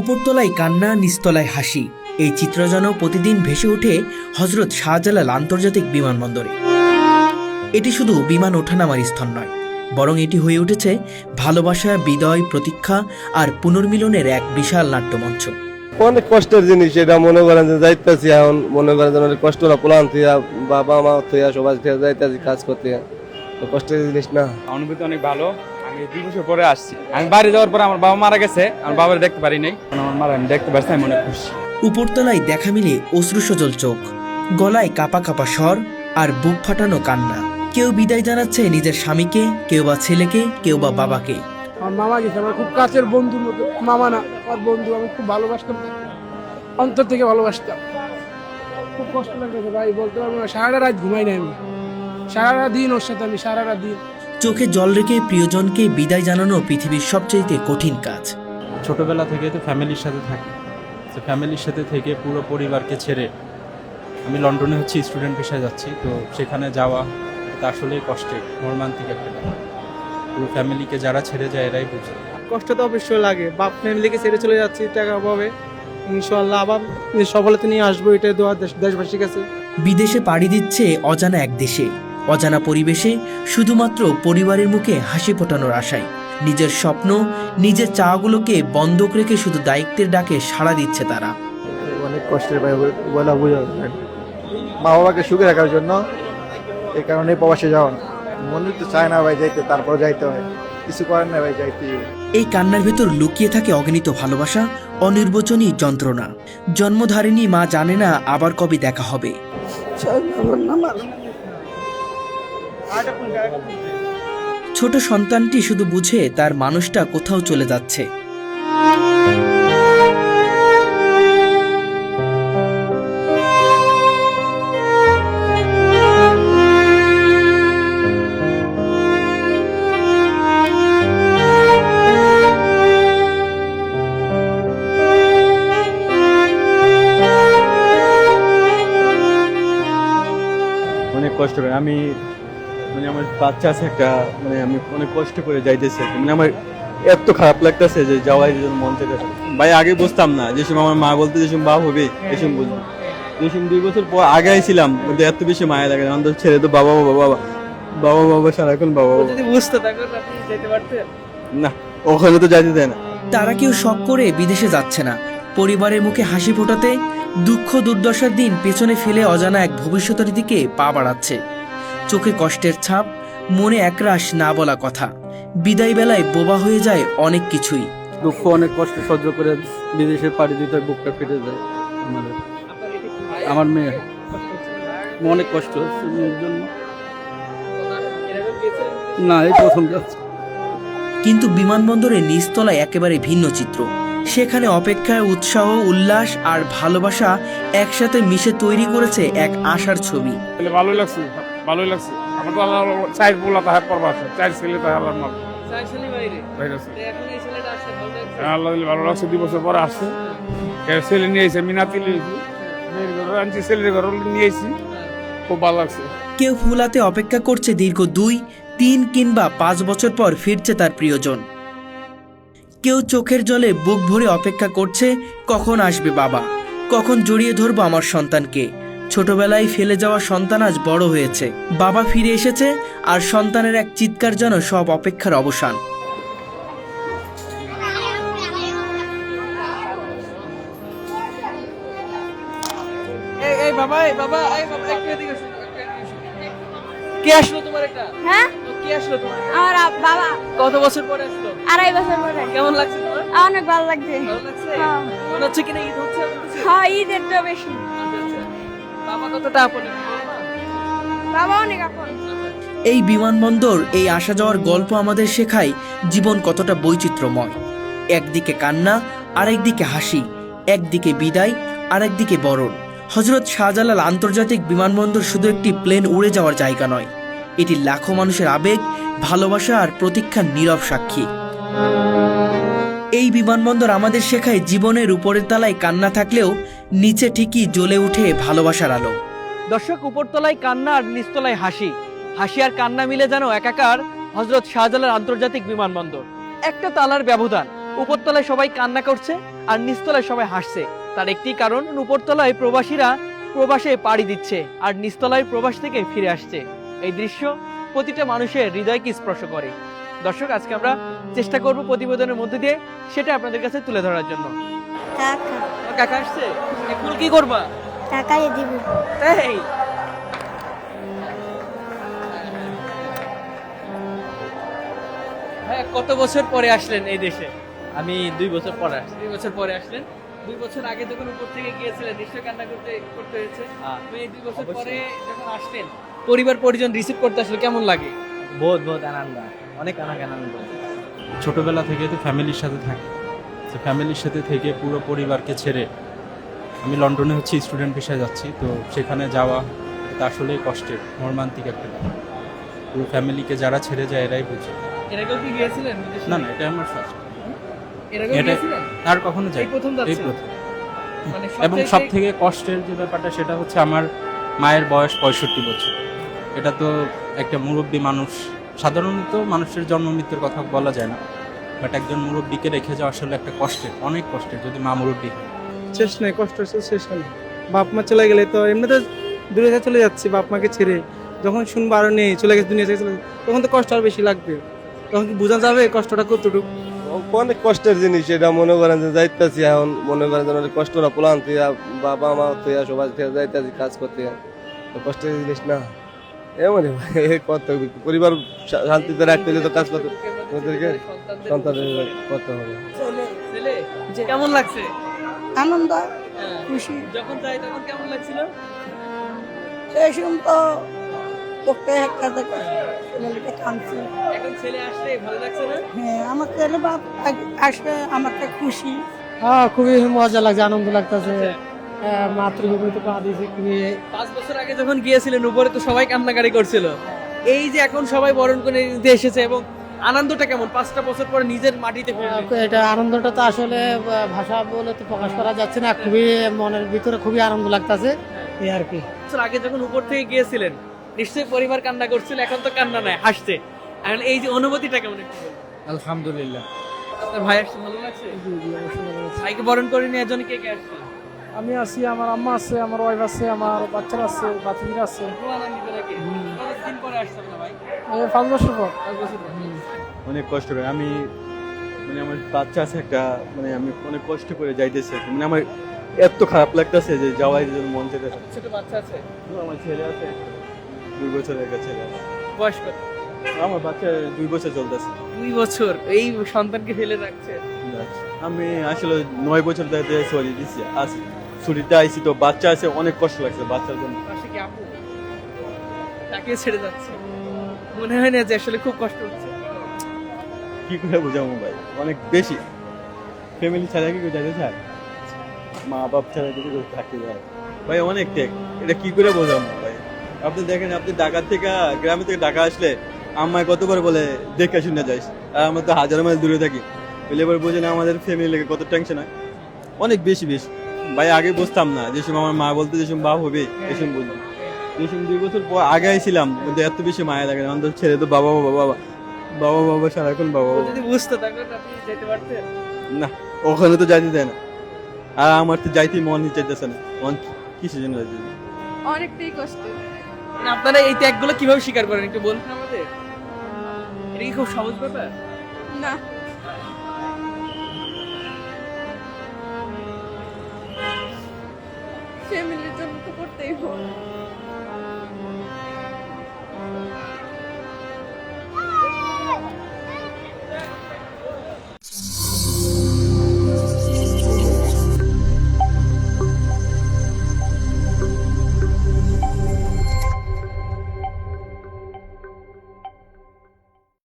উপরতলায় কান্না নিচতলায় হাসি। এই চিত্র যেন প্রতিদিন ভেসে ওঠে হজরত শাহজালাল আন্তর্জাতিক বিমানবন্দরে। এটি শুধু বিমান ওঠানামার স্থান নয় বরং এটি হয়ে উঠেছে ভালোবাসা বিদয় প্রতীক্ষা আর পুনর্মিলনের এক বিশাল নাট্যমঞ্চ। অনেক কষ্টের জিনিস এটা মনে করেন যে যাইতেছি এখন মনে করেন যে অনেক কষ্ট না প্লান থিয়া বাবা মা থিয়া সবাই থিয়া যাইতেছি কাজ করতে। কষ্টের জিনিস না। অনুভূতি অনেক ভালো। দুই বছর পরে আসছি। আমি বাড়ি যাওয়ার পরে আমার বাবা মারা গেছে আমার বাবার দেখতে পারি নাই। আমার মারা আমি দেখতে পারছি আমি অনেক খুশি। উপরতলায় দেখা মিলে অশ্রুসজল চোখ। গলায় কাপা কাপা স্বর আর বুক ফাটানো কান্না। কেউ বিদায় জানাচ্ছে নিজের স্বামীকে কেউ বা ছেলেকে কেউ বা বাবাকে। আমার মামা গেছে আমার খুব কাছের বন্ধুর মতো। মামা না আমার বন্ধু আমি খুব ভালোবাসতাম অন্তর থেকে ভালোবাসতাম। খুব কষ্ট লাগতেছে ভাই বলতে পারব না সারাটা রাত ঘুমাই নাই আমি। সারাটা দিন ওর সাথে আমি সারাটা দিন। চোখে জল রেখে প্রিয়জনকে বিদায় জানানো পৃথিবীর সবচেয়ে কঠিন কাজ। ছোটবেলা থেকে তো ফ্যামিলির সাথে থাকি। তো ফ্যামিলির সাথে থেকে পুরো পরিবারকে ছেড়ে আমি লন্ডনে হচ্ছে স্টুডেন্ট পেশায় যাচ্ছি। তো সেখানে যাওয়া এটা আসলেই কষ্টের মর্মান্তিক একটা ব্যাপার। পুরো ফ্যামিলিকে যারা ছেড়ে যায় এরাই বুঝে। কষ্ট তো অবশ্যই লাগে। বাপ ফ্যামিলিকে ছেড়ে চলে যাচ্ছি টাকা অভাবে। ইনশাল্লাহ আবার সফলতা নিয়ে আসব এটাই দোয়া দেশ- দেশবাসীর কাছে। বিদেশে পাড়ি দিচ্ছে অজানা এক দেশে। অজানা পরিবেশে শুধুমাত্র পরিবারের মুখে হাসি ফোটানোর আশায়। নিজের স্বপ্ন নিজের চাওয়াগুলোকে বন্ধক রেখে শুধু দায়িত্বের ডাকে সাড়া দিচ্ছে তারা। অনেক কষ্টের বলা বোঝা মা বাবাকে সুখে রাখার জন্য এই কারণে প্রবাসে যাওয়া। মনে তো চায় না ভাই যাইতে তারপর যাইতে হয়। কিছু করার না ভাই যাইতে এই কান্নার ভেতর লুকিয়ে থাকে অগণিত ভালোবাসা অনির্বচনী যন্ত্রণা। জন্মধারিণী মা জানে না আবার কবে দেখা হবে। ছোট সন্তানটি শুধু বুঝে তার মানুষটা কোথাও চলে যাচ্ছে। অনেক কষ্ট করে। আমি মানে আমার বাচ্চা আছে একটা মানে আমি অনেক কষ্ট করে যাইতেছি মানে আমার এত খারাপ লাগতেছে যে যাওয়াই মন থেকে ভাই আগে বুঝতাম না যে সময় আমার মা বলতে যে সময় বাপ হবে সময় বুঝব যে সময় দুই বছর পর আগে ছিলাম কিন্তু এত বেশি মায়া লাগে আমাদের ছেলে তো বাবা বাবা বাবা বাবা বাবা সারাক্ষণ বাবা বাবা। যদি বুঝতে তখন আপনি যেতে পারতেন। না ওখানে তো যাইতে দেয় না। তারা কেউ শখ করে বিদেশে যাচ্ছে না। পরিবারের মুখে হাসি ফোটাতে দুঃখ দুর্দশার দিন পেছনে ফেলে অজানা এক ভবিষ্যতের দিকে পা বাড়াচ্ছে। চোখে কষ্টের ছাপ মনে একরাশ না বলা কথা। বিদায় বেলায় বোবা হয়ে যায় অনেক কিছুই। দুঃখ অনেক কষ্ট সহ্য করে বিদেশে পাড়ি দিতে বুকটা ফেটে যায় আমাদের। আমার মেয়ে। অনেক কষ্ট হচ্ছে মেয়ের জন্য। না এই প্রথম যাচ্ছে কিন্তু বিমানবন্দরের নিচতলায় একেবারে ভিন্ন চিত্র। সেখানে অপেক্ষায় উৎসাহ উল্লাস আর ভালোবাসা একসাথে মিশে তৈরি করেছে এক আশার ছবি। তাহলে ভালোই লাগছে। ভালোই লাগছে। আমার তো আল্লাহ চার বলা তাহার করবা আছে চার ছেলে তাহার আল্লাহর মাল বাইরে? আছে হ্যাঁ, আল্লাহ দিলে ভালো লাগছে দুই বছর পরে আসছে। ছেলে নিয়ে এসে মিনাতি নিয়েছি মেয়ের ঘরে আনছি ছেলের ঘরে নিয়ে এসেছি খুব ভালো লাগছে। কেউ ফুলাতে অপেক্ষা করছে দীর্ঘ দুই তিন কিংবা পাঁচ বছর পর ফিরছে তার প্রিয়জন। কেউ চোখের জলে বুক ভরে অপেক্ষা করছে কখন আসবে বাবা? কখন জড়িয়ে ধরবো আমার সন্তানকে? ছোটবেলায় ফেলে যাওয়া সন্তান আজ বড় হয়েছে। বাবা ফিরে এসেছে আর সন্তানের এক চিৎকার যেন সব অপেক্ষার অবসান। এই এই বাবা বাবা বাবা একটু এদিকে এসো, একটু এদিকে এসো। কে আসলো তোমার এটা হ্যাঁ? কে আসলো তোমার আমার বাবা। কত বছর পরে আসলো? আড়াই বছর পরে। কেমন লাগছে তোমার? অনেক ভালো লাগছে। ভালো লাগছে? হ্যাঁ। মনে হচ্ছে কিনা ঈদ হচ্ছে হ্যাঁ ঈদের তো বেশি। এই বিমানবন্দর, এই আসা যাওয়ার গল্প আমাদের শেখায় জীবন কতটা বৈচিত্র্যময়। একদিকে কান্না, আরেকদিকে হাসি, একদিকে বিদায়, আরেকদিকে বরণ। হজরত শাহজালাল আন্তর্জাতিক বিমানবন্দর শুধু একটি প্লেন উড়ে যাওয়ার জায়গা নয়, এটি লাখো মানুষের আবেগ, ভালোবাসা আর প্রতীক্ষার নীরব সাক্ষী। এই বিমানবন্দর আমাদের শেখায় জীবনের উপরের তলায় কান্না থাকলেও নিচে ঠিকই জ্বলে উঠে ভালোবাসার আলো। দর্শক, উপরতলায় কান্না আর নিচতলায় হাসি। হাসি আর কান্না মিলে যেন একাকার হজরত শাহজালাল আন্তর্জাতিক বিমানবন্দর। একটা তালার ব্যবধান। উপরতলায় সবাই কান্না করছে আর নিচতলায় সবাই হাসছে। তার একটি কারণ, উপরতলায় প্রবাসীরা প্রবাসে পাড়ি দিচ্ছে আর নিচতলায় প্রবাস থেকে ফিরে আসছে। এই দৃশ্য প্রতিটা মানুষের হৃদয়কে স্পর্শ করে। দর্শক আজকে আমরা চেষ্টা করব প্রতিবেদনের মধ্যে দিয়ে সেটা আপনাদের কাছে তুলে ধরার জন্য। কাকা। আসছে? ফুল কি করবা? টাকাই দিব। তাই? হ্যাঁ কত বছর পরে আসলেন এই দেশে? আমি দুই বছর পরে আসছি। দুই বছর পরে আসলেন। দুই বছর আগে যখন উপর থেকে গিয়েছিলেন নিশ্চয় কান্না করতে করতে হয়েছে। হ্যাঁ। তো এই দুই বছর পরে যখন আসলেন পরিবার পরিজন রিসিভ করতে আসলে কেমন লাগে? বহুত বহুত আনন্দ। অনেক অনেক আনন্দ ছোটবেলা থেকে তো ফ্যামিলির সাথে থাকি। তো ফ্যামিলির সাথে থেকে পুরো পরিবারকে ছেড়ে আমি লন্ডনে হচ্ছে স্টুডেন্ট পেশায় যাচ্ছি। তো সেখানে যাওয়া এটা আসলেই কষ্টের মর্মান্তিক একটা ব্যাপার। পুরো ফ্যামিলিকে যারা ছেড়ে যায় এরাই বুঝে। এর আগেও কি গিয়েছিলেন না না এটা আমার ফার্স্ট এর আগেও এটা- গিয়েছিলেন? আর কখনো যাই এই প্রথম এই প্রথম। মানে এবং সব থেকে কষ্টের যে ব্যাপারটা সেটা হচ্ছে আমার মায়ের বয়স পঁয়ষট্টি বছর। এটা তো একটা মুরব্বী মানুষ সাধারণত মানুষের জন্ম মৃত্যুর কথা বলা যায় না বাট একজন মুরব্বীকে রেখে যাওয়া আসলে একটা কষ্টের অনেক কষ্টের যদি মা মুরব্বী হয়। শেষ নেই কষ্ট শেষ নেই বাপ মা চলে গেলে তো এমনিতে দূরে থেকে চলে যাচ্ছি বাপ মাকে ছেড়ে। যখন শুনব আরও নেই চলে গেছে দুনিয়া থেকে চলে গেছে, তখন তো কষ্ট আরও বেশি লাগবে। তখন কি বোঝা যাবে কষ্টটা কতটুকু? অনেক কষ্টের জিনিস এটা মনে করেন যে যাইতেছি এখন মনে করেন যে অনেক কষ্টটা পোলান থইয়া বাবা মা থইয়া সবাই যাইতেছি কাজ করতে। তো কষ্টের জিনিস না। এমন কত পরিবার শান্তিতে রাখতে হলে তো কাজ করতে ওদেরকে সন্তানের করতে হবে। কেমন লাগছে? আনন্দ হ্যাঁ। খুশি। যখন যাই তখন কেমন লাগছিল? সেই সময় তো তোকে একটা দেখে ছেলেকে কাঁদছে এখন ছেলে আসলে ভালো লাগছে না? হ্যাঁ আমার ছেলে বাপ আসবে আমাকে খুশি। হ্যাঁ খুবই মজা লাগছে আনন্দ লাগতেছে। মাতৃভূমিতে পা দিয়েছে খুবই পাঁচ বছর আগে যখন গিয়েছিলেন উপরে তো সবাই কান্নাকাটি করছিল। এই যে এখন সবাই বরণ করে নিতে এসেছে এবং আনন্দটা কেমন? পাঁচটা বছর পরে নিজের মাটিতে এটা আনন্দটা তো আসলে ভাষা বলে তো প্রকাশ করা যাচ্ছে না। খুবই মনের ভিতরে খুবই আনন্দ লাগতেছে এই আর কি। বছর আগে যখন উপর থেকে গিয়েছিলেন নিশ্চয়ই পরিবার কান্না করছিল এখন তো কান্না নাই হাসছে। এখন এই যে অনুভূতিটা কেমন একটু। আলহামদুলিল্লাহ। আপনার ভাই আসছে ভালো লাগছে? ভাইকে বরণ করে নিয়ে জন্য কে কে আসছে? আমি আছি আমার আম্মা আছে আমার ওয়াইফ আছে আমার বাচ্চারা আছে বাচ্চারা আছে। পাঁচ বছর পর। অনেক কষ্ট করে আমি মানে আমার বাচ্চা আছে একটা মানে আমি অনেক কষ্ট করে যাইতেছি মানে আমার এত খারাপ লাগতেছে যে যাওয়াই জন্য মন চেতে ছোট বাচ্চা আছে? আমার ছেলে আছে দুই বছরের একটা ছেলে আছে। বয়স কত? আমার বাচ্চা দুই বছর চলতেছে। দুই বছর এই সন্তানকে ফেলে রাখছে। আমি আসলে নয় বছর ধরে সরি দিচ্ছি আজ ছুটিতে আইছি তো বাচ্চা আছে অনেক কষ্ট লাগছে বাচ্চার জন্য। কি তাকে ছেড়ে যাচ্ছে। মনে হয় না যে আসলে খুব কষ্ট হচ্ছে। কি করে বোঝাবো ভাই? অনেক বেশি। ফ্যামিলি ছাড়া কি যাইতে চায়? মা বাপ ছাড়া থাকতে যায়। ভাই অনেক টেক এটা কি করে বোঝাবো ভাই? আপনি দেখেন আপনি ঢাকা থেকে গ্রামে থেকে ঢাকা আসলে আম্মায় কতবার বলে দেখে শুনে যাইস আর আমরা তো হাজার মাইল দূরে থাকি। এবার বোঝেন আমাদের ফ্যামিলি লেগে কত টেনশন হয়। অনেক বেশি বেশি। ভাই আগে বুঝতাম না। যে সময় আমার মা বলতো যে সময় বাপ হবে সময় বুঝতাম এই দুই বছর পর আগে আইছিলাম কিন্তু এত বেশি মায়া লাগে না। আমাদের ছেলে তো বাবা বাবা বাবা। বাবা বাবা সারাক্ষণ বাবা বাবা। যদি বুঝতো তখন আপনি যেতে পারতেন। না ওখানে তো যাইতে দেয় না। আর আমার তো যাইতে মন চাইতেছে না। মন কিসের জন্য যাইতে? অনেকটাই কষ্ট। মানে আপনারা এই ত্যাগগুলো কীভাবে স্বীকার করেন? একটু বলুন আমাদের। এটা কি খুব সহজ ব্যাপার? না। ফ্যামিলির জন্য তো করতেই হবে।